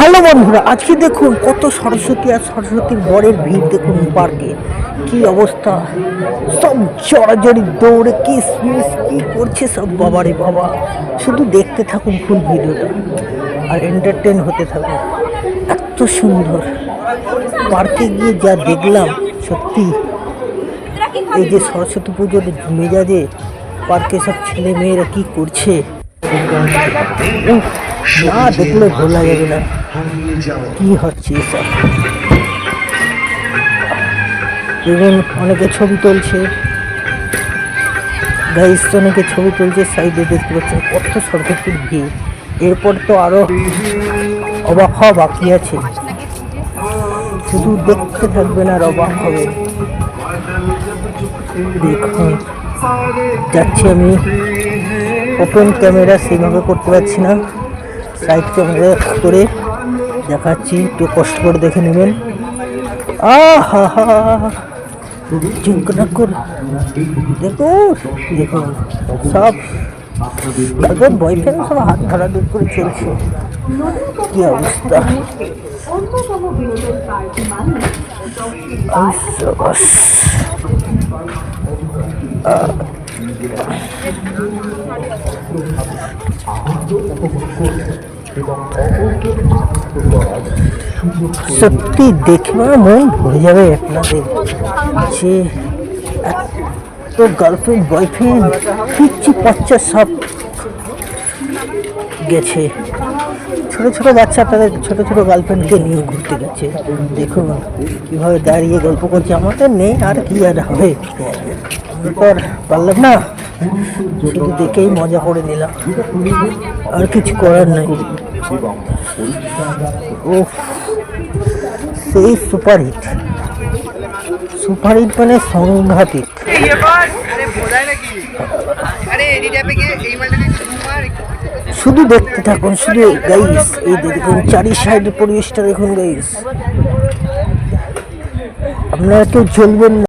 Hello বন্ধুরা, আজকে দেখুন কত সরস্বতী আর সরস্বতীর বরের ভিড় দেখুন পার্কে। কি অবস্থা? সব জড়াজড়ি দৌড়ে কিসমিস কি করছে সব বাবারে বাবা। শুধু দেখতে থাকুন ফুল ভিডিওটা আর এন্টারটেন হতে থাকুন। এত সুন্দর। পার্কে গিয়ে যা দেখলাম, সত্যি। এই যে সরস্বতী পুজোর মেজাজে পার্কে সব ছেলে মেয়েরা কি করছে। না দেখলে ভোলা যাবে না কি হচ্ছে দেখুন অনেকে ছবি তুলছে। গাইস, অনেকে ছবি তুলছে, সাইডে দেখতে পাচ্ছেন কত সরস্বতীর ভিড়। এরপর তো আরও অবাক হওয়া বাকি আছে। শুধু দেখতে থাকবেন আর অবাক হবে। দেখুন, যাচ্ছি আমি। ওপেন ক্যামেরা সেভাবে করতে পারছি না। সাইড ক্যামেরা করে দেখাচ্ছি, একটু কষ্ট করে দেখে নেবেন। আহা! দেখুন দেখুন সব তাদের বয়ফ্রেন্ড সব হাত ধরা দূর করে চলছে। কি অবস্থা? অন্যতম সত্যি দেখে মানে ভরে যাবে আপনাদের। যে এত গার্লফ্রেন্ড বয়ফ্রেন্ড পিচ্ছি বাচ্চা সব গেছে। ছোট ছোট বাচ্চা তাদের ছোট ছোট গার্লফ্রেন্ডকে নিয়ে ঘুরতে গেছে। দেখুন, কীভাবে দাঁড়িয়ে গল্প করছে। আমাদের নেই, আর কি আর হবে? আমরা পারলাম না? শুধু দেখেই মজা করে নিলাম। আর কিছু করার নাই। ও সেই মানে সাংঘাতিক এডি ট্যাপে গিয়ে এই মালটাকে তোমার শুধু দেখতে থাকুন, শুধু গাইস এই দেখুন চারি সাইডের পরিবেশটা দেখুন গাইস আপনারা কেউ চলবেন না।